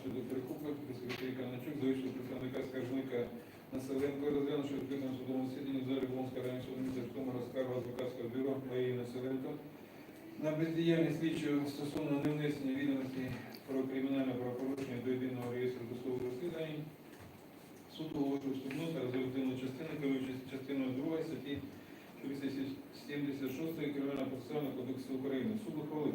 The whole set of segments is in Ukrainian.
щодо перекупу секретарі Каначук, залишили представника скаржника Населенко, розглянувши відкритому судовому засіданні в залі Ломського району суду Житомира скаргу адвокатського бюро Марії Населенко на бездіяльність слідчого стосовно невнесення відомості про кримінальне правопорушення до єдиного реєстру досудових розслідувань. Суд оголошив вступну та резолютивну частину, керуючись частиною 2 статті 376 Кримінального процесуального кодексу України. Суд ухвалив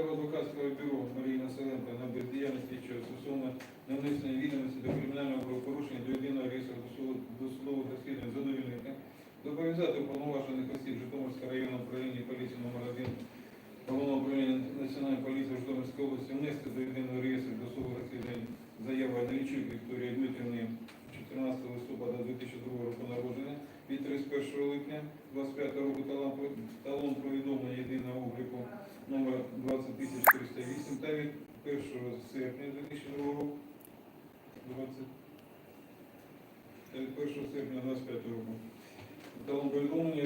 адвокатського бюро Марії Населенко на бездіяльність слідчого стосовно невнесення відомості до кримінального правопорушення до єдиного реєстру досуд- досудових розслідувань задовільнити. Зобов'язати уповноважених осіб Житомирського районного управління поліції номер 1 Головного управління Національної поліції Житомирської області внести до єдиного реєстру досудових розслідувань заяву Аналічук Вікторії Дмитрівни 14 листопада 2002 року народження від 31 липня 25 року талон, єдиного обліку номер 20408 та від 1 серпня 2002 року 20, та від 1 серпня 25 року. Талон повідомлення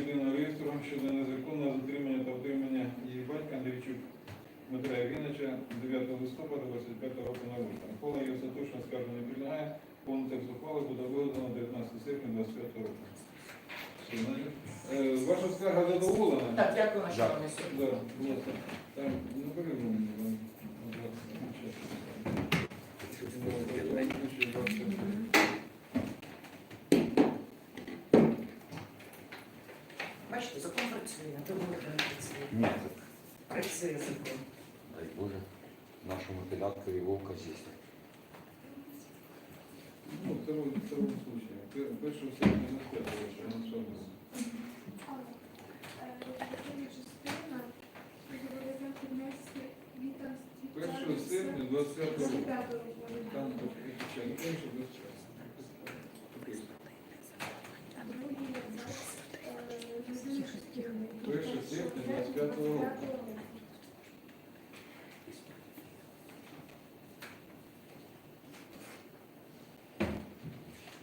Так, дякую, шановний суд. Да, будь ласка. Там, ну, бери мені, вам, будь ласка, щас. Бачите, закон працює, а то було не працює. Ні, так, Працює закон. дай Боже, нашому педаткові вовка з'їсти. Ну, второй, второй случай. Пер- Першого серпня на п'ятого, що на що 25 року. Там почали. Першого 25. Окей. Серпня 25 року.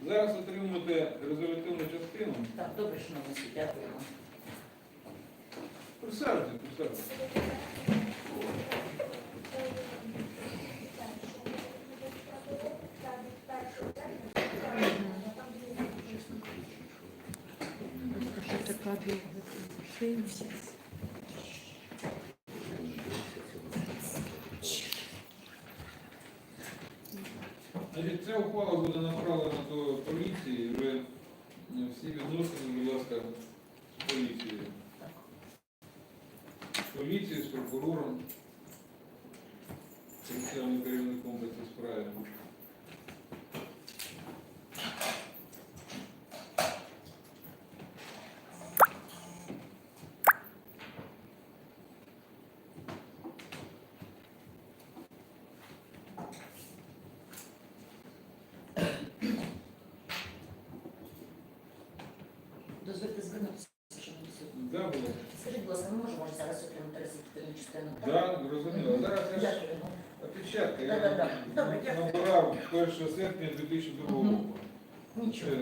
Зараз отримуєте резолютивну частину. Так, добре, шановний суд, дякуємо. Присаджуйте, присаджуйте. Значить, ця ухвала буде направлена до поліції, вже е, всі відносини, будь ласка, з поліцією. З поліцією, з прокурором, спеціальним керівником по цій справі. Дозвольте звернутися, шановний суд. Да, було? Скажіть, будь ласка, ми можемо зараз отримати результативну частину? Да, зрозуміло. Зараз я ж опечатка. Я Да-да-да. Добре, дякую. набирав 1 серпня 2002 року. Нічого.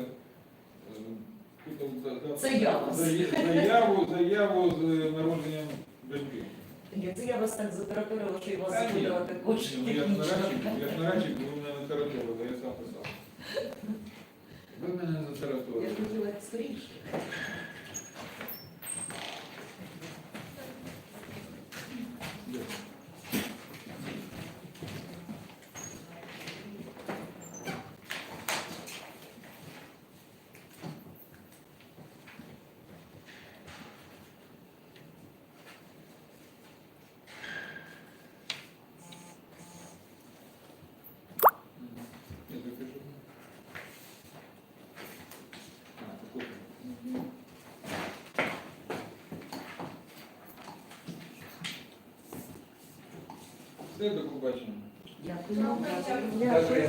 Це, е, Це я вас. зая- Заяву, заяву з е, народженням доньки. Ні, Це я вас так затараторила, що і вас Та ні. також Ну, Як нарадчик, як нарадчик, ви мене не тараторили, я сам писав. Ви мене не Я затараторили. ж хотіла як скоріше. Дякую. Все, до побачення. Дякую. Дякую.